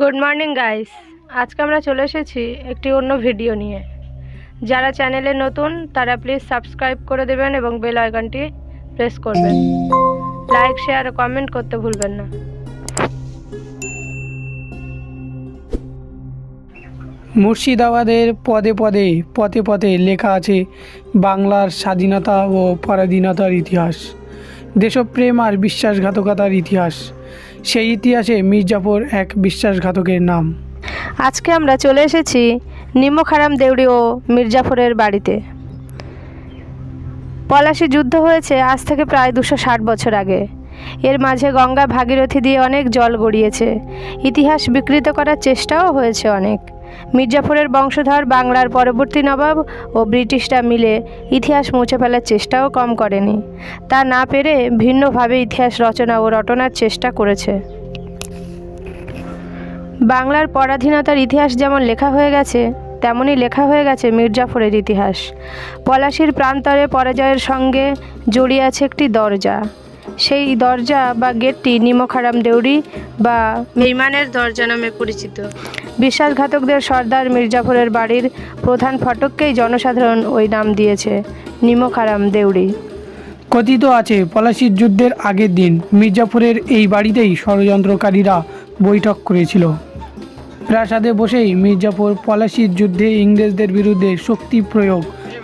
Good morning guys আজকে আমরা চলে এসেছি একটি অন্য ভিডিও নিয়ে। যারা চ্যানেলে নতুন, তারা প্লিজ সাবস্ক্রাইব করে দেবেন এবং বেল আইকনটি প্রেস করবেন। লাইক শেয়ার ও কমেন্ট করতে ভুলবেন না। মুর্শিদাবাদের পদে পদে, পথে পথে লেখা আছে, বাংলার স্বাধীনতা ও পরাধীনতার ইতিহাস। দেশপ্রেম আর বিশ্বাসঘাতকতার ইতিহাস। সেই ইতিহাসে মির্জাপুর এক বিশ্বাসঘাতকের নাম। আজকে আমরা চলে এসেছি নিম্নখারাম দেউড়ি ও মির্জাফরের বাড়িতে। পলাশি যুদ্ধ হয়েছে আজ থেকে প্রায় দুশো ষাট বছর আগে। এর মাঝে গঙ্গা ভাগীরথী দিয়ে অনেক জল গড়িয়েছে। ইতিহাস বিকৃত করার চেষ্টাও হয়েছে অনেক। মির্জাফরের বংশধর বাংলার পরবর্তী নবাব ও ব্রিটিশরা মিলে ইতিহাস মুছে ফেলার চেষ্টাও কম করেনি। তা না পেরে ভিন্নভাবে ইতিহাস রচনা ও রটনার চেষ্টা করেছে। বাংলার পরাধীনতার ইতিহাস যেমন লেখা হয়ে গেছে, তেমনই লেখা হয়ে গেছে মির্জাফরের ইতিহাস। পলাশির প্রান্তরে পরাজয়ের সঙ্গে জড়িয়ে আছে একটি দরজা। সেই দরজা বা গেটটি নিমখারাম দেউড়ি বা বেইমানের দরজা নামে পরিচিত। বিশ্বাসঘাতকদের সর্দার মির্জাফরের বাড়ির প্রধান ফটককেই জনসাধারণ ওই নাম দিয়েছে, নিমখারাম দেউড়ি কথিত আছে, পলাশির যুদ্ধের আগের দিন মির্জাপুরের এই বাড়িতেই ষড়যন্ত্রকারীরা বৈঠক করেছিল। প্রাসাদে বসেই মির্জাপুর পলাশির যুদ্ধে ইংরেজদের বিরুদ্ধে শক্তি প্রয়োগ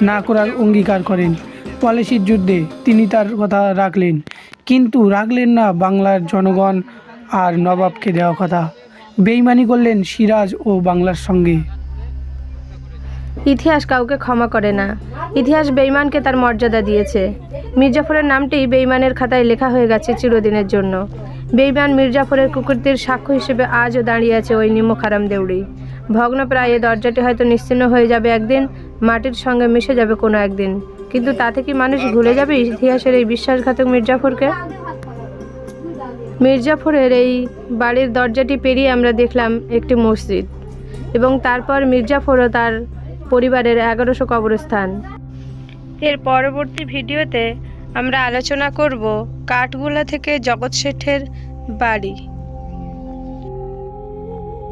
না করার অঙ্গীকার করেন। পলাশির যুদ্ধে তিনি তার কথা রাখলেন। কিন্তু রাখলেন না বাংলার জনগণ আর নবাবকে দেওয়া কথা। বেইমানি করলেন সিরাজ ও বাংলার সঙ্গে। ইতিহাস কাউকে ক্ষমা করে না। ইতিহাস বেইমানকে তার মর্যাদা দিয়েছে। মির্জাফরের নামটি বেইমানের খাতায় লেখা হয়ে গেছে চিরদিনের জন্য। বেইমান মির্জাফরের কুকুরটির সাক্ষ্য হিসেবে আজও দাঁড়িয়ে আছে ওই নিমখারাম দেউড়ি। ভগ্নপ্রায় এ দরজাটি হয়তো নিশ্চিন্ন হয়ে যাবে একদিন, মাটির সঙ্গে মিশে যাবে কোনো একদিন। কিন্তু তাতে কি মানুষ ভুলে যাবে ইতিহাসের এই বিশ্বাসঘাতক মির্জাফরকে? মির্জাফরের এই বাড়ির দরজাটি পেরিয়ে আমরা দেখলাম একটি মসজিদ এবং তারপর মির্জাফর ও তার পরিবারের এগারোশো কবরস্থান। এর পরবর্তী ভিডিওতে আমরা আলোচনা করব কাঠগুলা থেকে জগৎ শেঠের বাড়ি।